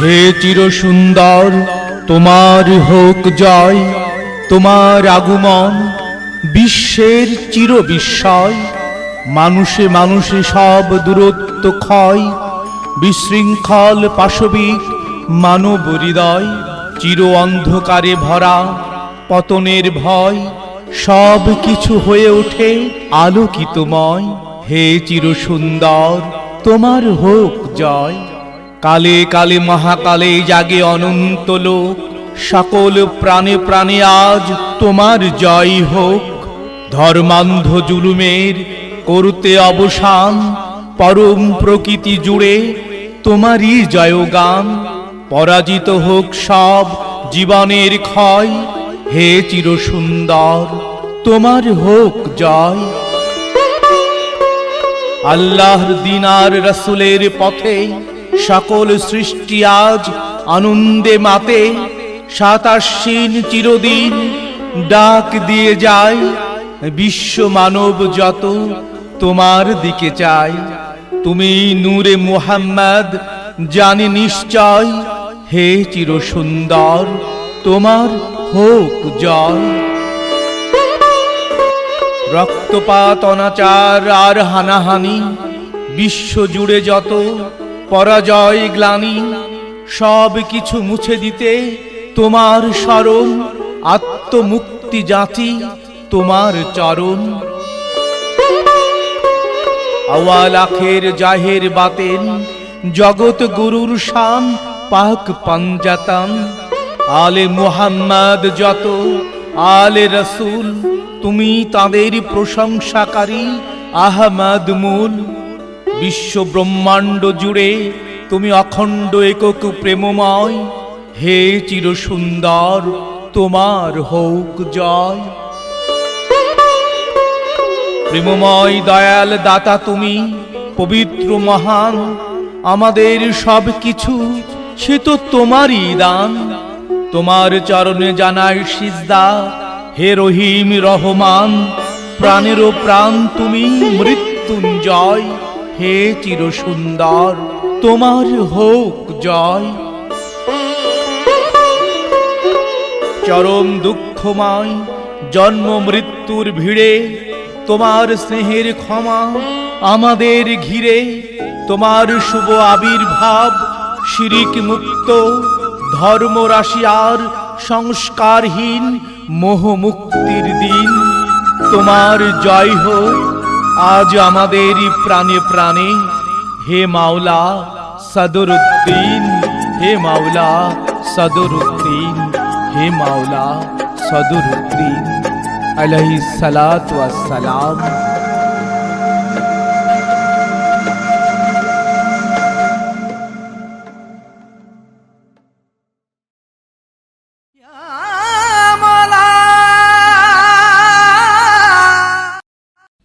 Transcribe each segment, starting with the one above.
হে চির সুন্দর তোমার হোক জয়, তোমার আগমন বিশ্বের চির বিস্ময় মানুষে মানুষে সব দূরত্ব ক্ষয়, বিশৃঙ্খল পাশবিক মানব হৃদয়, চির অন্ধকারে ভরা পতনের ভয় সব কিছু হয়ে ওঠে আলোকিতময়। হে চির সুন্দর তোমার হোক জয়। কালে কালে মহাকালে জাগে অনন্ত লোক। সকল প্রাণে প্রাণে আজ তোমার জয় হোক। ধর্মান্ধ জুলুমের করতে অবসান, পরম প্রকৃতি জুড়ে তোমারই জয়গান। পরাজিত হোক সব জীবনের ক্ষয়, হে চির সুন্দর তোমার হোক জয়। আল্লাহর দিনার রসুলের পথে সকল সৃষ্টি আজ আনন্দে মাতে সাতাশীন চিরদিন ডাক দিয়ে যায়, বিশ্ব মানব যত তোমার দিকে চায়। তুমি নূরে মুহাম্মদ, জানি নিশ্চয়, হে চির সুন্দর তোমার হোক জয়। রক্তপাত, অনাচার আর হানাহানি বিশ্ব জুড়ে যত পরাজয় গ্লানি, সব কিছু মুছে দিতে তোমার স্মরণ, আত্মমুক্তি জাতি তোমার চরণ। আওয়াল আখের জাহের বাতেন, জগৎ গুরুর শান, পাক পাঞ্জাতান। আলে মুহাম্মদ যত, আলে রসুল, তুমি তাদের প্রশংসাকারী আহমদ মূল। বিশ্ব ব্রহ্মাণ্ড জুড়ে তুমি অখণ্ড একক প্রেমময়। হে চির সুন্দর তোমার হোক জয়। প্রেমময় দয়াল দাতা তুমি, পবিত্র মহান। আমাদের সব কিছু সে তো তোমারই দান। তোমার চরণে জানাই সিজদা, হে রহিম রহমান। প্রাণেরও প্রাণ তুমি, মৃত্যুঞ্জয়। হে চির সুন্দর তোমার হোক জয়। চরম দুঃখময়, জন্ম মৃত্যুর ভিড়ে, তোমার স্নেহের ক্ষমা আমাদের ঘিরে, তোমার শুভ আবির্ভাব শিরিক মুক্ত, ধর্ম রাশিয়ার সংস্কারহীন, মোহ মুক্তির দিন। তোমার জয় হোক আজ আমাদেরই প্রাণে প্রাণে হে মাওলা সদরুদ্দিন, হে মাওলা সদরুদ্দিন, হে মাওলা সদরুদ্দিন আলহি সালাত সালাম।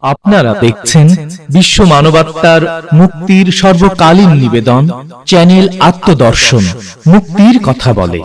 আপনারা দেখছেন বিশ্ব মানবাত্মার মুক্তির সর্বকালীন নিবেদন চ্যানেল আত্মদর্শন মুক্তির কথা বলে।